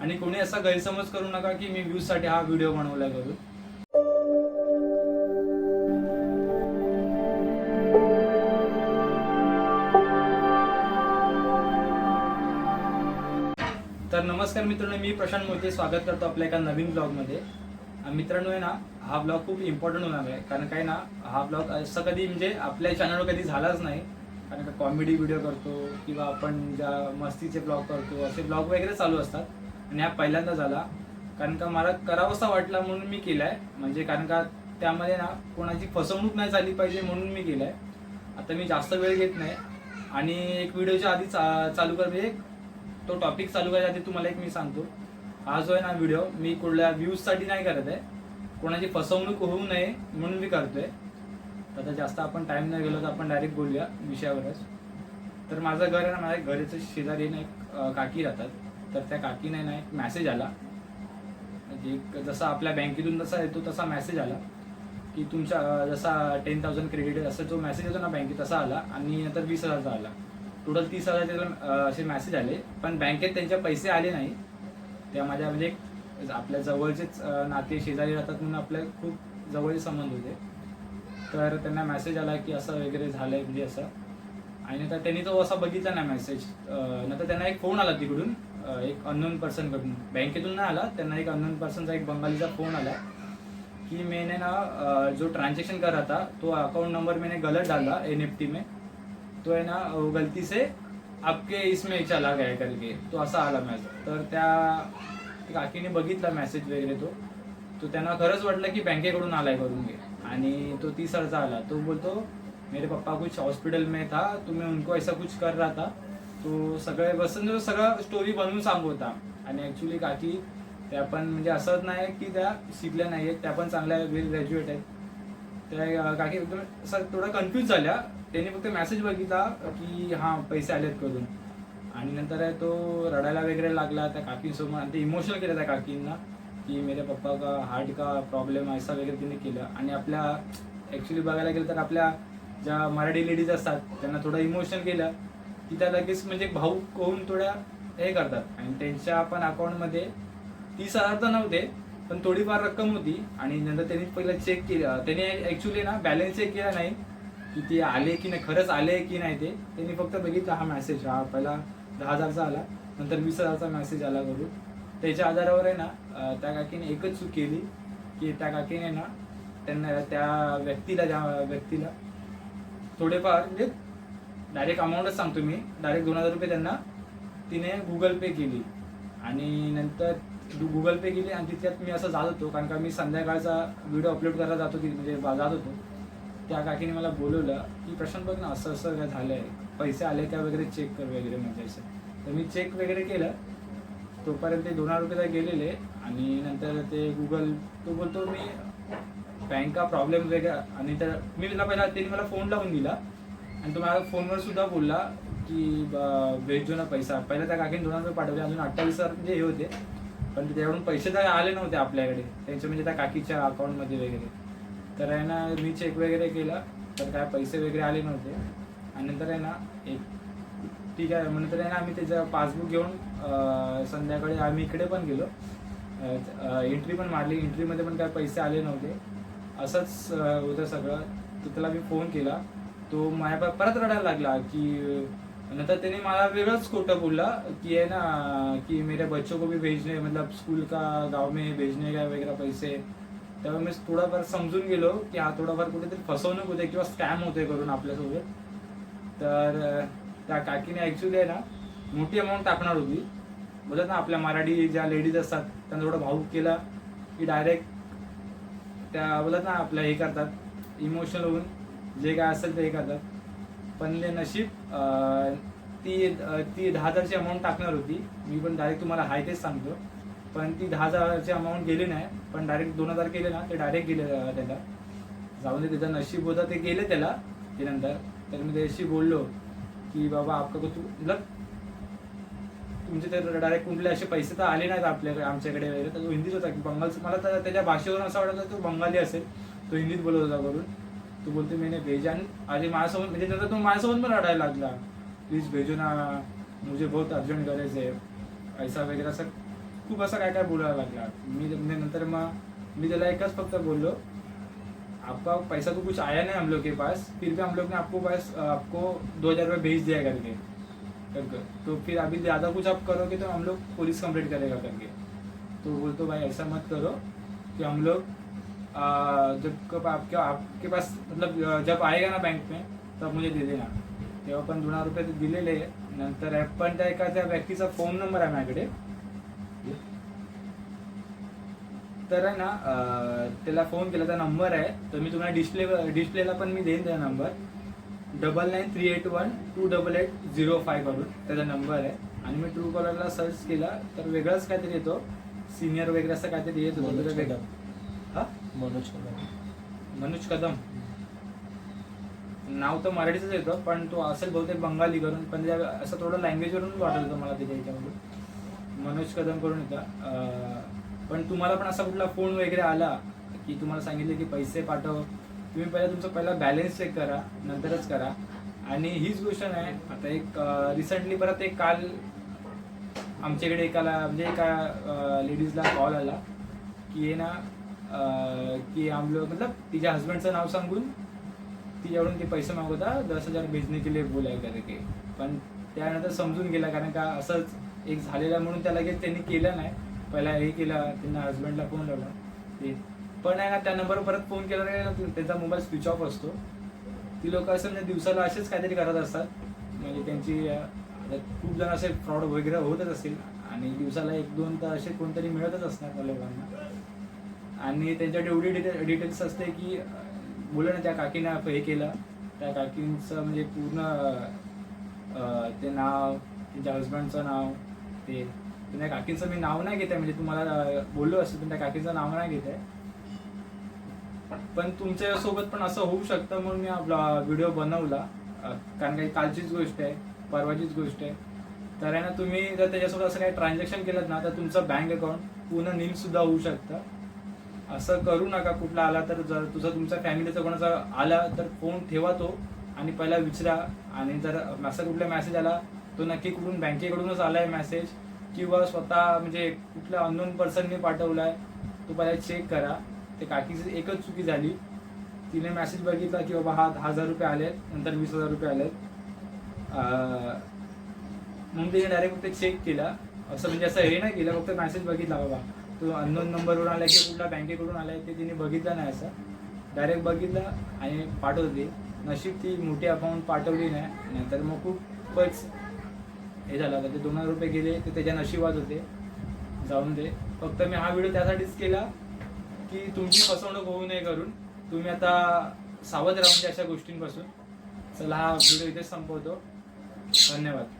आणि कोणी असा गैरसमज करू नका की मी व्ह्यूजसाठी हा व्हिडिओ बनवला करू तर नमस्कार मित्रांनो मी प्रशांत मोहिते. स्वागत करतो आपल्या एका नवीन ब्लॉगमध्ये मित्रांनो आहे ना हा ब्लॉग खूप इम्पॉर्टंट होणार आहे. कारण काय ना हा ब्लॉग असं कधी म्हणजे आपल्या चॅनलवर कधी झालाच नाही. कारण का कॉमेडी व्हिडिओ करतो किंवा आपण ज्या मस्तीचे ब्लॉग करतो असे ब्लॉग वगैरे चालू असतात. आणि हा पहिल्यांदा झाला कारण का मला करावासा वाटला म्हणून मी केलाय. म्हणजे कारण का त्यामध्ये ना कोणाची फसवणूक नाही झाली पाहिजे म्हणून मी केलाय. आता मी जास्त वेळ घेत नाही. आणि एक व्हिडिओच्या आधी चा- चालू कर म्हणजे एक तो टॉपिक चालू करायच्या आधी तुम्हाला एक मी सांगतो. हा जो आहे ना व्हिडिओ मी कुठल्या व्ह्यूजसाठी नाही करत आहे. कोणाची फसवणूक होऊ नये म्हणून मी करतोय. आता जास्त आपण टाइम नाही गेलो तर आपण डायरेक्ट बोलूया विषयावरच. तर माझं घर आहे ना माझ्या घराच्या शेजारी ना एक काकी राहतात. तर त्या काकीने ना एक मॅसेज आला. म्हणजे जसा आपल्या बँकेतून जसा येतो तसा मेसेज आला की तुमच्या जसा टेन थाउजंड क्रेडिट असं जो मेसेज येतो ना बँकेत तसा आला. आणि नंतर वीस हजारचा आला. टोटल तीस हजार त्याला असे मेसेज आले. पण बँकेत त्यांचे पैसे आले नाही. त्या माझ्या म्हणजे आपल्या जवळचेच नाते शेजारी राहतात म्हणून आपल्या खूप जवळचे संबंध होते. तर त्यांना मेसेज आला की असं वगैरे झालंय म्हणजे असं. आणि नंतर त्यांनी तो असा बघितला नाही मेसेज नंतर त्यांना एक फोन आला तिकडून. एक अननोन पर्सनकडून बँकेतून नाही आला त्यांना एक अननोन पर्सनचा एक बंगालीचा फोन आला कि मैंने ना जो ट्रांजेक्शन कर रहा था तो अकाउंट नंबर मैंने गलत डाला एन में तो है ना वो गलती से आपके इसमें चला गया करके तो असा आला मॅसेज तर त्या काकीने बघितला मेसेज वगैरे तो तो त्यांना खरंच वाटलं की बँकेकडून आलाय करून घे. आणि तो तीस हजारचा आला. तो बोलतो मेरे पप्पा कुछ हॉस्पिटल में था तो मैं उनको ऐसा कुछ कर रहा था. तो सगळे बसून सगळं स्टोरी बनवून सांगू आणि ऍक्च्युली काकी त्या पण म्हणजे असंच नाही की त्या शिकल्या नाही आहेत त्या पण चांगल्या वेल ग्रॅज्युएट आहेत. त्या काकी सर थोडं कन्फ्यूज झाल्या. त्यांनी फक्त मेसेज बघितला की हां पैसे आलेत करून. आणि नंतर आहे तो रडायला वगैरे लागला. त्या काकींसमोर आणि ते इमोशनल केलं त्या काकींना की मेरे पप्पा का हार्ट का प्रॉब्लेम असा वगैरे तिने केलं. आणि आपल्या ॲक्च्युली बघायला गेलं तर आपल्या ज्या मराठी लेडीज असतात त्यांना थोडं इमोशनल केलं. की त्या लगेच म्हणजे भाऊक होऊन थोड्या हे करतात. आणि त्यांच्या पण अकाउंटमध्ये तीस हजार तर नव्हते पण थोडीफार रक्कम होती. आणि नंतर त्यांनी पहिला चेक केलं. त्याने ऍक्च्युली ना बॅलन्स चेक केला नाही की ते आले की नाही खरंच आले की नाही ते. त्यांनी फक्त बघितलं हा मॅसेज हा पहिला दहा हजारचा आला नंतर वीस हजारचा मेसेज आला करून त्याच्या आधारावर आहे ना त्या काकीने एकच चूक केली की त्या काकीने ना त्यांना त्या व्यक्तीला ज्या व्यक्तीला थोडेफार म्हणजे डायरेक्ट अमाऊंटच सांगतो मी. डायरेक्ट दोन हजार रुपये त्यांना तिने गुगल पे केली. आणि नंतर गुगल पे केली आणि तिथल्यात मी असं जात होतो. कारण का मी संध्याकाळचा व्हिडिओ अपलोड करायला जातो की म्हणजे जात होतो. त्या काकीने मला बोलवलं की प्रशांत बघ ना असं असं काय झालंय. पैसे आले का वगैरे चेक कर वगैरे म्हणजे असं तर मी चेक वगैरे केलं. तोपर्यंत ते दोन हजार रुपये तर गेलेले. आणि नंतर ते गुगल तो बोलतो मी बँका प्रॉब्लेम वगैरे? आणि तर मी तिला पहिला त्यांनी मला फोन लावून दिला. आणि तो माझ्या फोनवर सुद्धा बोलला की भेट भेजो ना पैसा. पहिला त्या काकीने दोन हजार रुपये पाठवले अजून अठ्ठावीस हजार म्हणजे हे होते. पण त्याच्याकडून पैसे तर आले नव्हते आपल्याकडे. त्यांचे म्हणजे त्या काकीच्या अकाउंटमध्ये वगैरे. तर आहे ना मी चेक वगैरे केला तर काय पैसे वगैरे आले नव्हते. आणि नंतर आहे ना एक ठीक आहे मग नंतर आहे ना आम्ही त्याचं पासबुक घेऊन संध्याकाळी आम्ही इकडे पण गेलो. एंट्री पण मारली. एंट्रीमध्ये पण काय पैसे आले नव्हते. असंच होतं सगळं. तर त्याला मी फोन केला. तो माझ्या बाप परत रडायला लागला की नंतर त्याने मला वेगळंच खोटं बोलला की आहे ना की मेरे बच्चों को भी भेजने मतलब स्कूल का गाव में भेजने का वगैरे पैसे. तेव्हा मी थोडाफार समजून गेलो की हा थोडाफार कुठेतरी फसवणूक होते किंवा स्कॅम होते करून आपल्यासोबत. तर त्या काकीने ॲक्च्युली आहे ना मोठी अमाऊंट टाकणार होती. बोलत ना आपल्या मराठी ज्या लेडीज असतात त्यांना थोडं भाऊक केला की डायरेक्ट त्या बोलत ना आपल्या हे करतात इमोशनल होऊन. जे काय असेल ते हे करतात पण ते नशीब ती ती दहा हजारची अमाऊंट टाकणार होती. मी पण डायरेक्ट तुम्हाला हाय तेच सांगतो. पण ती दहा हजारची अमाऊंट गेली नाही. पण डायरेक्ट दोन हजार केले ना ते डायरेक्ट गेले त्याला. जाऊन दे त्याचं नशीब होतं ते गेले त्याला ते नंतर. तर मी त्याशी बोललो की बाबा आपका तू मतलब तुमचे तर डायरेक्ट कुठले असे पैसे तर आले नाहीत आपल्याकडे आमच्याकडे वगैरे. तर तो हिंदीच होता की बंगालचं मला तर त्याच्या भाषेवरून असं वाटत होतं तो बंगाली असेल. तो हिंदीत बोलत होता करून तो बोलते मैंने भेजा आणि माझ्यासोबत म्हणजे नंतर तो माझ्यासोबत पण रडायला लागला. प्लीज भेजो ना मुझे बहुत अर्जंट गरज आहे ऐसा वगैरे असं खूप असं काय काय बोलायला लागला. मी म्हणजे नंतर मग मी त्याला एकच फक्त बोललो आपका पैसा तो कुछ आया नहीं हम लोग के पास फिर भी हम लोग ने आपको पास आपको दो हजार रुपये भेज दिया करके। करके तो फिर अभी ज़्यादा कुछ आप करोगे तो हम लोग पुलिस कंप्लेंट करेगा करके। तो बोलते भाई ऐसा मत करो कि हम लोग जब कब आपके आपके पास मतलब जब आएगा ना बैंक में तब मुझे दे देना। तेव्हा पण दोन हजार रुपये ते दिलेले नंतर आहे पण त्या एका त्या व्यक्तीचा फोन नंबर आहे माझ्याकडे तर आहे ना त्याला फोन केला नंबर आहे तर मी तुम्हाला डिस्प्ले डिस्प्लेला पण मी देईन त्याचा number double nine three eight one two double eight zero five करून त्याचा नंबर आहे. आणि मी ट्रू कॉलरला सर्च केला तर वेगळाच काहीतरी येतो. सिनियर वगैरे असं काहीतरी येत होतं. मनोज कदम. मनोज कदम नाव तर मराठीच येतं पण तो असेल बहुतेक बंगाली करून पण त्या असं थोडं लँग्वेजवरून वाटत होतं मला त्याच्या ह्याच्यामध्ये मनोज कदम करून येतं. पण तुम्हाला पण असा कुठला फोन वगैरे आला की तुम्हाला सांगितलं की पैसे पाठव? तुम्ही पहिला तुमचा पहिला बॅलेन्स चेक करा नंतरच करा. आणि हीच गोष्ट नाही आता एक रिसेंटली परत एक काल आमच्याकडे एकाला म्हणजे एका लेडीजला कॉल आला की आहे ना की आम लोग मतलब तिच्या हस्बंडचं नाव सांगून तिच्याकडून ते पैसे मागवता दस हजार भेजने के लिए बोलाय करके पण त्यानंतर समजून गेला कारण का असंच एक झालेला म्हणून त्या लगेच त्यांनी केलं नाही. पहिला हे केला त्यांना हस्बंडला फोन लावला. ते पण आहे ना त्या नंबरवर परत फोन केला नाही त्यांचा मोबाईल स्विच ऑफ असतो. ती लोक असं म्हणजे दिवसाला असेच काहीतरी करत असतात. म्हणजे त्यांची खूप जण असे फ्रॉड वगैरे होतच असतील. आणि दिवसाला एक दोन तर असे कोणतरी मिळतच असणार त्या लोकांना. आणि त्यांच्याकडे एवढी डिटेल डिटेल्स असते की बोला ना त्या काकीनं हे केलं. त्या काकींचं म्हणजे पूर्ण ते नाव त्यांच्या हस्बंडचं नाव ते. त्या काकींचं मी नाव नाही घेत आहे म्हणजे तुम्हाला बोललो असेल पण त्या काकींचं नाव नाही घेत आहे पण तुमच्यासोबत पण असं होऊ शकतं म्हणून मी आपला व्हिडिओ बनवला. कारण काही कालचीच गोष्ट आहे परवाचीच गोष्ट आहे. तर आहे ना तुम्ही जर त्याच्यासोबत असं काही ट्रान्झॅक्शन केलं ना तर तुमचं बँक अकाउंट पूर्ण नील सुद्धा होऊ शकतं. असं करू नका कुठला आला तर जर तुझा तुमचा फॅमिलीचा कोणाचा आला तर फोन ठेवा तो आणि पहिला विचारा. आणि जर असा कुठला मेसेज आला तो नक्की कुठून बँकेकडूनच आला आहे मेसेज किंवा स्वतः म्हणजे कुठल्या अननोन पर्सनने आहे तो पहिला चेक करा. ते काकीची एकच चुकी झाली. तिने मॅसेज बघितला की बाबा हा दहा हजार रुपये आले नंतर वीस हजार रुपये आले आहेत म्हणून तिने डायरेक्ट फक्त चेक केला. असं म्हणजे असं हे नाही केलं फक्त मॅसेज बघितला बाबा. तो अननोन नंबरवरून आला की कुठला बँकेकडून आलाय ते तिने बघितलं नाही असं. डायरेक्ट बघितलं आणि पाठवली. नशीब ती मोठी अकाउंट पाठवली नाही. नंतर मग खूपच हे झालं. आता ते दोन हजार रुपये गेले ते त्याच्या नशिबात होते. जाऊन दे. फक्त मी हा व्हिडिओ त्यासाठीच केला की तुमची फसवणूक होऊ नये करून. तुम्ही आता सावध राहून द्या म्हणजे अशा गोष्टींपासून. चला हा व्हिडिओ इथेच संपवतो. धन्यवाद.